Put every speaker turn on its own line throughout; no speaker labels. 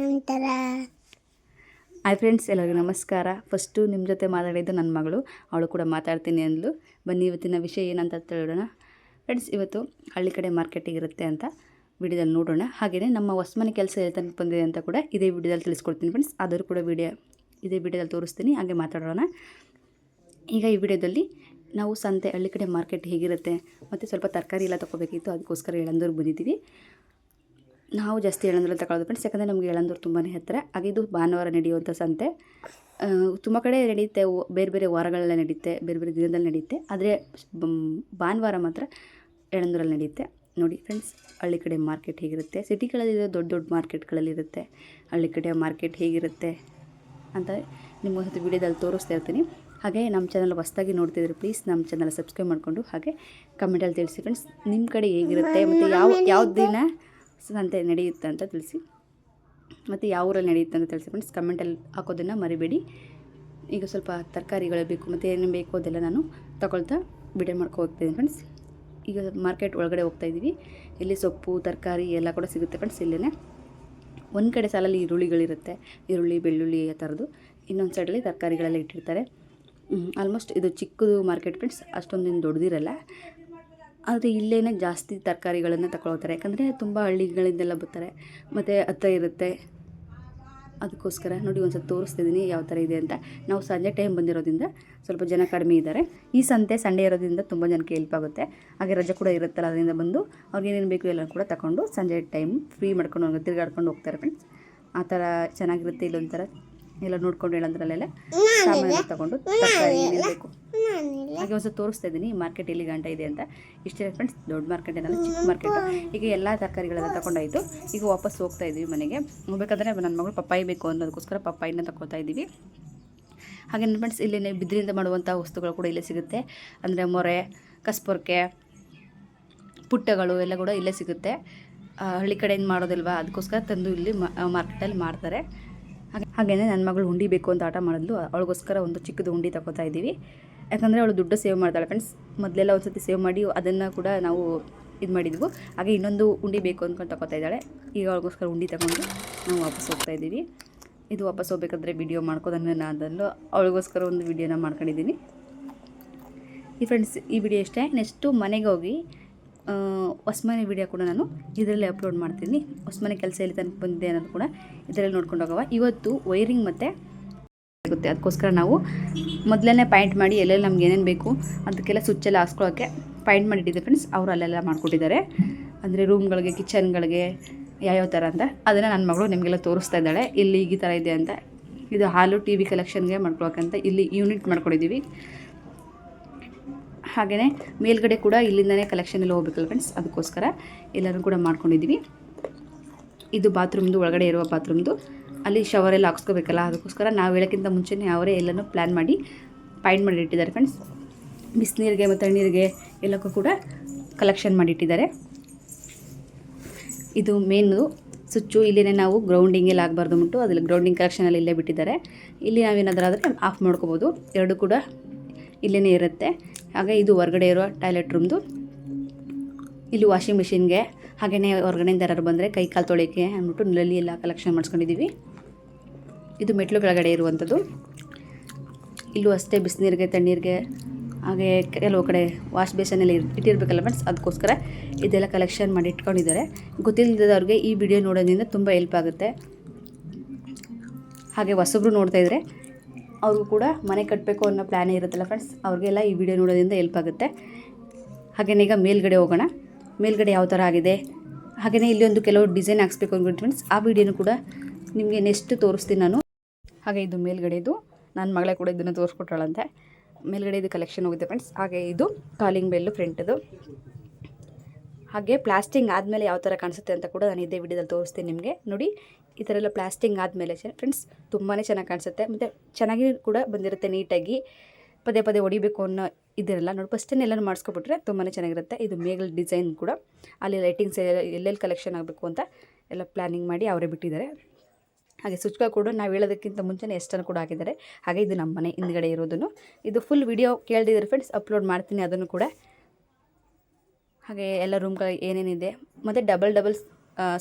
ನಂತರ.
Hi friends, ಎಲ್ಲರಿಗೂ ನಮಸ್ಕಾರ. ಫಸ್ಟು ನಿಮ್ಮ ಜೊತೆ ಮಾತಾಡಿದ್ದು ನನ್ನ ಮಗಳು. ಅವಳು ಕೂಡ ಮಾತಾಡ್ತೀನಿ ಅಂದಳು ಬನ್ನಿ, ಇವತ್ತಿನ ವಿಷಯ ಏನಂತ ತಿಳಿಯೋಣ. ಫ್ರೆಂಡ್ಸ್, ಇವತ್ತು ಹಳ್ಳಿ ಕಡೆ ಮಾರ್ಕೆಟಿಗೆ ಇರುತ್ತೆ ಅಂತ ವಿಡಿಯೋದಲ್ಲಿ ನೋಡೋಣ. ಹಾಗೆಯೇ ನಮ್ಮ ಹೊಸ್ಮನೆ ಕೆಲಸ ತನಕ ಬಂದಿದೆ ಅಂತ ಕೂಡ ಇದೇ ವಿಡಿಯೋದಲ್ಲಿ ತಿಳಿಸ್ಕೊಡ್ತೀನಿ ಫ್ರೆಂಡ್ಸ್. ಆದರೂ ಕೂಡ ವಿಡಿಯೋ ಇದೇ ವಿಡಿಯೋದಲ್ಲಿ ತೋರಿಸ್ತೀನಿ. ಹಾಗೆ ಮಾತಾಡೋಣ. ಈಗ ಈ ವಿಡಿಯೋದಲ್ಲಿ ನಾವು ಸಂತೆ ಹಳ್ಳಿ ಕಡೆ ಮಾರ್ಕೆಟ್ ಹೇಗಿರುತ್ತೆ, ಮತ್ತು ಸ್ವಲ್ಪ ತರಕಾರಿ ಎಲ್ಲ ತೊಗೋಬೇಕಿತ್ತು, ಅದಕ್ಕೋಸ್ಕರ ಎಳಂದೂರು ಬಂದಿದ್ದೀವಿ. ನಾವು ಜಾಸ್ತಿ ಎಳಂದೂರು ತಗೊಳ್ಳೋದು ಫ್ರೆಂಡ್ಸ್ ಯಾಕಂದರೆ ನಮಗೆ ಎಳಂದೂರು ತುಂಬಾ ಹತ್ತಿರ. ಹಾಗೆ ಇದು ಭಾನುವಾರ ನಡೆಯುವಂಥ ಸಂತೆ. ತುಂಬ ಕಡೆ ನಡೆಯುತ್ತೆ ಬೇರೆ ಬೇರೆ ವಾರಗಳೆಲ್ಲ ನಡೆಯುತ್ತೆ ಬೇರೆ ಬೇರೆ ದಿನದಲ್ಲಿ ನಡೆಯುತ್ತೆ ಆದರೆ ಭಾನುವಾರ ಮಾತ್ರ ಎಳಂದೂರಲ್ಲಿ ನಡೆಯುತ್ತೆ ನೋಡಿ ಫ್ರೆಂಡ್ಸ್ ಹಳ್ಳಿ ಕಡೆ ಮಾರ್ಕೆಟ್ ಹೇಗಿರುತ್ತೆ? ಸಿಟಿಗಳಲ್ಲಿ ದೊಡ್ಡ ದೊಡ್ಡ ಮಾರ್ಕೆಟ್ಗಳಲ್ಲಿರುತ್ತೆ ಹಳ್ಳಿ ಕಡೆ ಮಾರ್ಕೆಟ್ ಹೇಗಿರುತ್ತೆ ಅಂತ ನಿಮ್ಗೊಂದು ವಿಡಿಯೋದಲ್ಲಿ ತೋರಿಸ್ತಾ ಇರ್ತೀನಿ. ಹಾಗೆ ನಮ್ಮ ಚಾನಲ್ ಹೊಸ್ದಾಗಿ ನೋಡ್ತಿದ್ರೆ ಪ್ಲೀಸ್ ನಮ್ಮ ಚಾನಲ್ ಸಬ್ಸ್ಕ್ರೈಬ್ ಮಾಡಿಕೊಂಡು ಹಾಗೆ ಕಮೆಂಟಲ್ಲಿ ತಿಳಿಸಿ ಫ್ರೆಂಡ್ಸ್ ನಿಮ್ಮ ಕಡೆ ಹೇಗಿರುತ್ತೆ ಮತ್ತು ಯಾವ ಯಾವ ದಿನ? ಸಂತೆ ನಡೆಯುತ್ತೆ ಅಂತ ತಿಳಿಸಿ. ಮತ್ತು ಯಾವ ಊರಲ್ಲಿ ನಡೆಯುತ್ತೆ ಅಂತ ತಿಳಿಸಿ ಫ್ರೆಂಡ್ಸ್ ಕಮೆಂಟಲ್ಲಿ ಹಾಕೋದನ್ನು ಮರಿಬೇಡಿ. ಈಗ ಸ್ವಲ್ಪ ತರಕಾರಿಗಳು ಬೇಕು, ಮತ್ತು ಏನೇನು ಬೇಕು ಅದೆಲ್ಲ ನಾನು ತಗೊಳ್ತಾ ವಿಡಿಯೋ ಮಾಡ್ಕೊ ಫ್ರೆಂಡ್ಸ್ ಈಗ ಮಾರ್ಕೆಟ್ ಒಳಗಡೆ ಹೋಗ್ತಾ ಇದ್ದೀವಿ ಇಲ್ಲಿ ಸೊಪ್ಪು, ತರಕಾರಿ ಎಲ್ಲ ಕೂಡ ಸಿಗುತ್ತೆ ಫ್ರೆಂಡ್ಸ್ ಇಲ್ಲೇ ಒಂದು ಕಡೆ ಸಾಲಲ್ಲಿ ಈರುಳ್ಳಿಗಳಿರುತ್ತೆ. ಈರುಳ್ಳಿ, ಬೆಳ್ಳುಳ್ಳಿ ಆ ಥರದ್ದು ಇನ್ನೊಂದು ಸೈಡಲ್ಲಿ ತರಕಾರಿಗಳೆಲ್ಲ ಇಟ್ಟಿರ್ತಾರೆ. ಆಲ್ಮೋಸ್ಟ್ ಇದು ಚಿಕ್ಕದು ಮಾರ್ಕೆಟ್ ಫ್ರೆಂಡ್ಸ್ ಅಷ್ಟೊಂದೇನು ದೊಡ್ಡದಿರಲ್ಲ ಆದರೆ ಇಲ್ಲೇನೆ ಜಾಸ್ತಿ ತರಕಾರಿಗಳನ್ನು ತಗೊಳ್ತಾರೆ ಯಾಕಂದರೆ ತುಂಬ ಹಳ್ಳಿಗಳಿಂದೆಲ್ಲ ಬರ್ತಾರೆ. ಮತ್ತು ಹತ್ತ ಇರುತ್ತೆ. ಅದಕ್ಕೋಸ್ಕರ ನೋಡಿ ಒಂದು ಸ್ವಲ್ಪ ತೋರಿಸ್ತಿದ್ದೀನಿ ಯಾವ ಥರ ಇದೆ ಅಂತ. ನಾವು ಸಂಜೆ ಟೈಮ್ ಬಂದಿರೋದ್ರಿಂದ ಸ್ವಲ್ಪ ಜನ ಕಡಿಮೆ ಇದ್ದಾರೆ. ಈ ಸಂತೆ ಸಂಡೇ ಇರೋದ್ರಿಂದ ತುಂಬ ಜನಕ್ಕೆ ಹೆಲ್ಪ್ ಆಗುತ್ತೆ. ಹಾಗೆ ರಜೆ ಕೂಡ ಇರುತ್ತಲ್ಲ, ಅದರಿಂದ ಬಂದು ಅವ್ರಿಗೆ ಏನೇನು ಬೇಕು ಎಲ್ಲ ಕೂಡ ತಗೊಂಡು ಸಂಜೆ ಟೈಮ್ ಫ್ರೀ ಮಾಡ್ಕೊಂಡು ತಿರುಗಾಡ್ಕೊಂಡು ಹೋಗ್ತಾರೆ ಫ್ರೆಂಡ್ಸ್ ಆ ಥರ ಚೆನ್ನಾಗಿರುತ್ತೆ ಇಲ್ಲೊಂಥರ ಎಲ್ಲ ನೋಡ್ಕೊಂಡು ಹೇಳಂದ್ರಲ್ಲೆಲ್ಲ ಸಾಮಾನು ತಗೊಂಡು ತರಕಾರಿ ಬೇಕು ಹಾಗೆ ಒಂದು ತೋರಿಸ್ತಾ ಇದ್ದೀನಿ. ಮಾರ್ಕೆಟ್ ಎಲ್ಲಿ ಗಂಟ ಇದೆ ಅಂತ. ಇಷ್ಟೇ ಫ್ರೆಂಡ್ಸ್ ದೊಡ್ಡ ಮಾರ್ಕೆಟ್ ಏನಲ್ಲ ಚಿಕ್ಕ ಮಾರ್ಕೆಟ್ ಈಗ ಎಲ್ಲ ತರಕಾರಿಗಳೆಲ್ಲ ತಗೊಂಡಾಯಿತು. ಈಗ ವಾಪಸ್ ಹೋಗ್ತಾ ಇದ್ದೀವಿ ಮನೆಗೆ. ಹೋಗ್ಬೇಕಂದ್ರೆ ನನ್ನ ಮಗಳು ಪಪ್ಪಾಯಿ ಬೇಕು ಅನ್ನೋದಕ್ಕೋಸ್ಕರ ಪಪ್ಪಾಯಿನ ತಗೋತಾ ಇದ್ದೀವಿ ಹಾಗೆ ಫ್ರೆಂಡ್ಸ್ ಇಲ್ಲಿನ ಬಿದಿರಿಂದ ಮಾಡುವಂಥ ವಸ್ತುಗಳು ಕೂಡ ಇಲ್ಲೇ ಸಿಗುತ್ತೆ. ಅಂದರೆ ಮೊರೆ ಕಸ್ಪೊರ್ಕೆ ಪುಟ್ಟಗಳು ಎಲ್ಲ ಕೂಡ ಇಲ್ಲೇ ಸಿಗುತ್ತೆ. ಹಳ್ಳಿ ಕಡೆಯಿಂದ ಮಾಡೋದಿಲ್ವಾ? ಅದಕ್ಕೋಸ್ಕರ ತಂದು ಇಲ್ಲಿ ಮಾರ್ಕೆಟಲ್ಲಿ ಮಾರ್ತಾರೆ ಹಾಗೆಯೇ ನನ್ನ ಮಗಳು ಉಂಡಿ ಬೇಕು ಅಂತ ಆಟ ಮಾಡಿದ್ಲು. ಅವಳಿಗೋಸ್ಕರ ಒಂದು ಚಿಕ್ಕದು ಉಂಡಿ ತಗೋತಾ ಇದ್ದೀವಿ. ಯಾಕಂದರೆ ಅವಳು ದುಡ್ಡು ಸೇವ್ ಮಾಡ್ತಾಳೆ ಫ್ರೆಂಡ್ಸ್ ಮೊದಲೆಲ್ಲ ಒಂದು ಸತಿ ಸೇವ್ ಮಾಡಿ ಅದನ್ನು ಕೂಡ ನಾವು ಇದು ಮಾಡಿದ್ವು. ಹಾಗೆ ಇನ್ನೊಂದು ಉಂಡಿ ಬೇಕು ಅಂದ್ಕೊಂಡು ತಗೋತಾ ಇದ್ದಾಳೆ. ಈಗ ಅವಳಿಗೋಸ್ಕರ ಉಂಡಿ ತಗೊಂಡು ನಾವು ವಾಪಸ್ ಹೋಗ್ತಾ ಇದ್ದೀವಿ. ಇದು ವಾಪಸ್ ಹೋಗ್ಬೇಕಾದ್ರೆ ವಿಡಿಯೋ ಮಾಡ್ಕೋದನ್ನು ನಾನು ಅವಳಿಗೋಸ್ಕರ ಒಂದು ವಿಡಿಯೋನ ಮಾಡ್ಕೊಂಡಿದ್ದೀನಿ. ಈ ಫ್ರೆಂಡ್ಸ್ ಈ ವಿಡಿಯೋ ಇಷ್ಟೇ ನೆಕ್ಸ್ಟು ಮನೆಗೆ ಹೋಗಿ ಹೊಸ್ಮನೆ ವಿಡಿಯೋ ಕೂಡ ನಾನು ಇದರಲ್ಲಿ ಅಪ್ಲೋಡ್ ಮಾಡ್ತೀನಿ. ಹೊಸ್ಮನೆ ಕೆಲಸ ಎಲ್ಲಿ ತನಕ ಬಂದಿದೆ ಅನ್ನೋದು ಕೂಡ ಇದರಲ್ಲಿ ನೋಡ್ಕೊಂಡು ಹೋಗವ ಇವತ್ತು ವೈರಿಂಗ್ ಮತ್ತು ಆಗುತ್ತೆ. ಅದಕ್ಕೋಸ್ಕರ ನಾವು ಮೊದಲನೇ ಪಾಯಿಂಟ್ ಮಾಡಿ ಎಲ್ಲೆಲ್ಲಿ ನಮ್ಗೆ ಏನೇನು ಬೇಕು ಅದಕ್ಕೆಲ್ಲ ಸ್ವಿಚ್ಚೆಲ್ಲ ಹಾಸ್ಕೊಳ್ಳೋಕ್ಕೆ ಪಾಯಿಂಟ್ ಮಾಡಿಟ್ಟಿದ್ದೆ ಫ್ರೆಂಡ್ಸ್ ಅವರು ಅಲ್ಲೆಲ್ಲ ಮಾಡಿಕೊಟ್ಟಿದ್ದಾರೆ. ಅಂದರೆ ರೂಮ್ಗಳಿಗೆ ಕಿಚನ್ಗಳಿಗೆ ಯಾವ್ಯಾವ ಥರ ಅಂತ ಅದನ್ನು ನನ್ನ ಮಗಳು ನಿಮಗೆಲ್ಲ ತೋರಿಸ್ತಾ ಇದ್ದಾಳೆ. ಇಲ್ಲಿ ಈ ಥರ ಇದೆ ಅಂತ. ಇದು ಹಾಲು ಟಿ ವಿ ಕಲೆಕ್ಷನ್ಗೆ ಮಾಡ್ಕೊಳಕ್ಕಂತ ಇಲ್ಲಿ ಯೂನಿಟ್ ಮಾಡ್ಕೊಂಡಿದ್ದೀವಿ. ಹಾಗೆಯೇ ಮೇಲ್ಗಡೆ ಕೂಡ ಇಲ್ಲಿಂದನೇ ಕಲೆಕ್ಷನ್ ಎಲ್ಲ ಹೋಗ್ಬೇಕಲ್ಲ ಫ್ರೆಂಡ್ಸ್ ಅದಕ್ಕೋಸ್ಕರ ಎಲ್ಲರೂ ಕೂಡ ಮಾಡ್ಕೊಂಡಿದ್ದೀವಿ ಇದು ಬಾತ್ರೂಮ್ದು, ಒಳಗಡೆ ಇರುವ ಬಾತ್ರೂಮ್ದು. ಅಲ್ಲಿ ಶವರ್ ಎಲ್ಲ ಹಾಕ್ಸ್ಕೋಬೇಕಲ್ಲ, ಅದಕ್ಕೋಸ್ಕರ ನಾವು ಹೇಳೋಕ್ಕಿಂತ ಮುಂಚೆನೇ ಅವರೇ ಎಲ್ಲನೂ ಪ್ಲ್ಯಾನ್ ಮಾಡಿ ಪಾಯಿಂಟ್ ಮಾಡಿ ಇಟ್ಟಿದ್ದಾರೆ ಫ್ರೆಂಡ್ಸ್ ಬಿಸಿನೀರಿಗೆ ಮತ್ತು ತಣ್ಣೀರಿಗೆ ಎಲ್ಲಕ್ಕೂ ಕೂಡ ಕಲೆಕ್ಷನ್ ಮಾಡಿಟ್ಟಿದ್ದಾರೆ ಇದು ಮೇನು ಸ್ವಿಚ್ಚು ಇಲ್ಲಿನೇ ನಾವು ಗ್ರೌಂಡಿಂಗ್ ಎಲ್ಲ ಆಗಬಾರ್ದು ಅಂದ್ಬಿಟ್ಟು ಅದ್ರಲ್ಲಿ ಗ್ರೌಂಡಿಂಗ್ ಕಲೆಕ್ಷನಲ್ಲಿ ಇಲ್ಲೇ ಬಿಟ್ಟಿದ್ದಾರೆ. ಇಲ್ಲಿ ನಾವೇನಾದರೂ ಆದರೆ ಆಫ್ ಮಾಡ್ಕೋಬೋದು. ಎರಡು ಕೂಡ ಇಲ್ಲೇ ಇರುತ್ತೆ. ಹಾಗೆ ಇದು ಹೊರಗಡೆ ಇರೋ ಟಾಯ್ಲೆಟ್ ರೂಮ್ದು. ಇಲ್ಲಿ ವಾಷಿಂಗ್ ಮಿಷಿನ್ಗೆ ಹಾಗೆಯೇ ಹೊರಗಡೆಯಿಂದ ಯಾರು ಬಂದರೆ ಕೈ ಕಾಲು ತೊಳೆಯೋಕ್ಕೆ ಅಂದ್ಬಿಟ್ಟು ನಲ್ಲಿ ಎಲ್ಲ ಕಲೆಕ್ಷನ್ ಮಾಡಿಸ್ಕೊಂಡಿದ್ದೀವಿ. ಇದು ಮೆಟ್ಲು ಕೆಳಗಡೆ ಇರುವಂಥದ್ದು. ಇಲ್ಲೂ ಅಷ್ಟೇ ಬಿಸಿನೀರಿಗೆ, ತಣ್ಣೀರಿಗೆ, ಹಾಗೆ ಕೆಲವು ಕಡೆ ವಾಶ್ ಬೇಸನ್ನೆಲ್ಲ ಇಟ್ಟಿರ್ಬೇಕಲ್ಲ ಫ್ರೆಂಡ್ಸ್ ಅದಕ್ಕೋಸ್ಕರ ಇದೆಲ್ಲ ಕಲೆಕ್ಷನ್ ಮಾಡಿ ಇಟ್ಕೊಂಡಿದ್ದಾರೆ. ಗೊತ್ತಿಲ್ಲದವ್ರಿಗೆ ಈ ವಿಡಿಯೋ ನೋಡೋದ್ರಿಂದ ತುಂಬ ಹೆಲ್ಪ್ ಆಗುತ್ತೆ. ಹಾಗೆ ಹೊಸಬ್ರು ನೋಡ್ತಾಯಿದ್ರೆ ಅವ್ರಿಗೂ ಕೂಡ ಮನೆ ಕಟ್ಟಬೇಕು ಅನ್ನೋ ಪ್ಲ್ಯಾನೇ ಇರುತ್ತಲ್ಲ ಫ್ರೆಂಡ್ಸ್ ಅವ್ರಿಗೆಲ್ಲ ಈ ವಿಡಿಯೋ ನೋಡೋದ್ರಿಂದ ಹೆಲ್ಪ್ ಆಗುತ್ತೆ. ಹಾಗೆಯೇ ಈಗ ಮೇಲ್ಗಡೆ ಹೋಗೋಣ. ಮೇಲ್ಗಡೆ ಯಾವ ಥರ ಆಗಿದೆ? ಹಾಗೆಯೇ ಇಲ್ಲಿ ಒಂದು ಕೆಲವು ಡಿಸೈನ್ ಹಾಕ್ಸ್ಬೇಕು ಅಂದ್ಬಿಟ್ಟು ಫ್ರೆಂಡ್ಸ್ ಆ ವಿಡಿಯೋನು ಕೂಡ ನಿಮಗೆ ನೆಕ್ಸ್ಟ್ ತೋರಿಸ್ತೀನಿ ನಾನು. ಹಾಗೆ ಇದು ಮೇಲ್ಗಡೆದು. ನನ್ನ ಮಗಳೇ ಕೂಡ ಇದನ್ನು ತೋರಿಸ್ಕೊಟ್ಟಾಳಂತೆ ಮೇಲ್ಗಡೆ ಇದು ಕಲೆಕ್ಷನ್ ಹೋಗಿದೆ ಫ್ರೆಂಡ್ಸ್ ಹಾಗೆ ಇದು ಕಾಲಿಂಗ್ ಬೆಲ್ಲು ಫ್ರಂಟದು ಹಾಗೆ ಪ್ಲಾಸ್ಟಿಂಗ್ ಆದಮೇಲೆ ಯಾವ ಥರ ಕಾಣಿಸುತ್ತೆ ಅಂತ ಕೂಡ ನಾನು ಇದೇ ವಿಡಿಯೋದಲ್ಲಿ ತೋರಿಸ್ತೀನಿ ನಿಮಗೆ. ನೋಡಿ, ಈ ಥರ ಎಲ್ಲ ಪ್ಲಾಸ್ಟಿಂಗ್ ಆದಮೇಲೆ ಫ್ರೆಂಡ್ಸ್ ತುಂಬಾ ಚೆನ್ನಾಗಿ ಕಾಣಿಸುತ್ತೆ. ಮತ್ತು ಚೆನ್ನಾಗಿ ಕೂಡ ಬಂದಿರುತ್ತೆ ನೀಟಾಗಿ. ಪದೇ ಪದೇ ಹೊಡಿಬೇಕು ಅನ್ನೋ ಇದಿರಲ್ಲ. ನೋಡಿ ಫಸ್ಟೇ ಎಲ್ಲನೂ ಮಾಡಿಸ್ಕೊಬಿಟ್ರೆ ತುಂಬಾ ಚೆನ್ನಾಗಿರುತ್ತೆ. ಇದು ಮೇಗಲ್ ಡಿಸೈನ್ ಕೂಡ. ಅಲ್ಲಿ ಲೈಟಿಂಗ್ಸ್ ಎಲ್ಲೆಲ್ಲಿ ಕಲೆಕ್ಷನ್ ಆಗಬೇಕು ಅಂತ ಎಲ್ಲ ಪ್ಲ್ಯಾನಿಂಗ್ ಮಾಡಿ ಅವರೇ ಬಿಟ್ಟಿದ್ದಾರೆ. ಹಾಗೆ ಸ್ವಿಚ್ಗಳು ಕೂಡ ನಾವು ಹೇಳೋದಕ್ಕಿಂತ ಮುಂಚೆನೇ ಎಷ್ಟನ್ನು ಕೂಡ ಹಾಕಿದ್ದಾರೆ. ಹಾಗೆ ಇದು ನಮ್ಮ ಮನೆ ಹಿಂದ್ಗಡೆ ಇರೋದನ್ನು. ಇದು ಫುಲ್ ವಿಡಿಯೋ ಕೇಳ್ದಿದ್ರೆ ಫ್ರೆಂಡ್ಸ್ ಅಪ್ಲೋಡ್ ಮಾಡ್ತೀನಿ ಅದನ್ನು ಕೂಡ. ಹಾಗೆ ಎಲ್ಲ ರೂಮ್ಗಳು ಏನೇನಿದೆ ಮತ್ತು ಡಬಲ್ ಡಬಲ್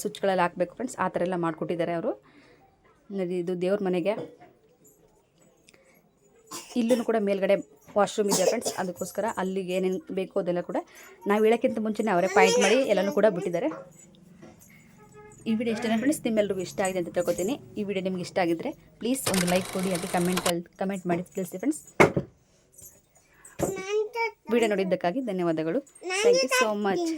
ಸ್ವಿಚ್ಗಳಲ್ಲಿ ಹಾಕಬೇಕು ಫ್ರೆಂಡ್ಸ್ ಆ ಥರ ಎಲ್ಲ ಮಾಡಿಕೊಟ್ಟಿದ್ದಾರೆ ಅವರು. ಇದು ದೇವ್ರ ಮನೆಗೆ. ಇಲ್ಲೂ ಕೂಡ ಮೇಲ್ಗಡೆ ವಾಶ್ರೂಮ್ ಇದೆ ಫ್ರೆಂಡ್ಸ್ ಅದಕ್ಕೋಸ್ಕರ ಅಲ್ಲಿಗೆ ಏನೇನು ಬೇಕು ಅದೆಲ್ಲ ಕೂಡ ನಾವು ಹೇಳೋಕ್ಕಿಂತ ಮುಂಚೆನೇ ಅವರೇ ಪಾಯಿಂಟ್ ಮಾಡಿ ಎಲ್ಲನೂ ಕೂಡ ಬಿಟ್ಟಿದ್ದಾರೆ. ಈ ವಿಡಿಯೋ ಇಷ್ಟನೇ ಫ್ರೆಂಡ್ಸ್ ನಿಮ್ಮೆಲ್ಲರಿಗೂ ಇಷ್ಟ ಆಗಿದೆ ಅಂತ ತಿಳ್ಕೊತೀನಿ. ಈ ವಿಡಿಯೋ ನಿಮ್ಗೆ ಇಷ್ಟ ಆಗಿದ್ದರೆ ಪ್ಲೀಸ್ ಒಂದು ಲೈಕ್ ಕೊಡಿ, ಹಾಗೆ ಕಮೆಂಟ್ ಕಮೆಂಟ್ ಮಾಡಿ ತಿಳಿಸಿ ಫ್ರೆಂಡ್ಸ್ ವಿಡಿಯೋ ನೋಡಿದ್ದಕ್ಕಾಗಿ ಧನ್ಯವಾದಗಳು. Thank you so much.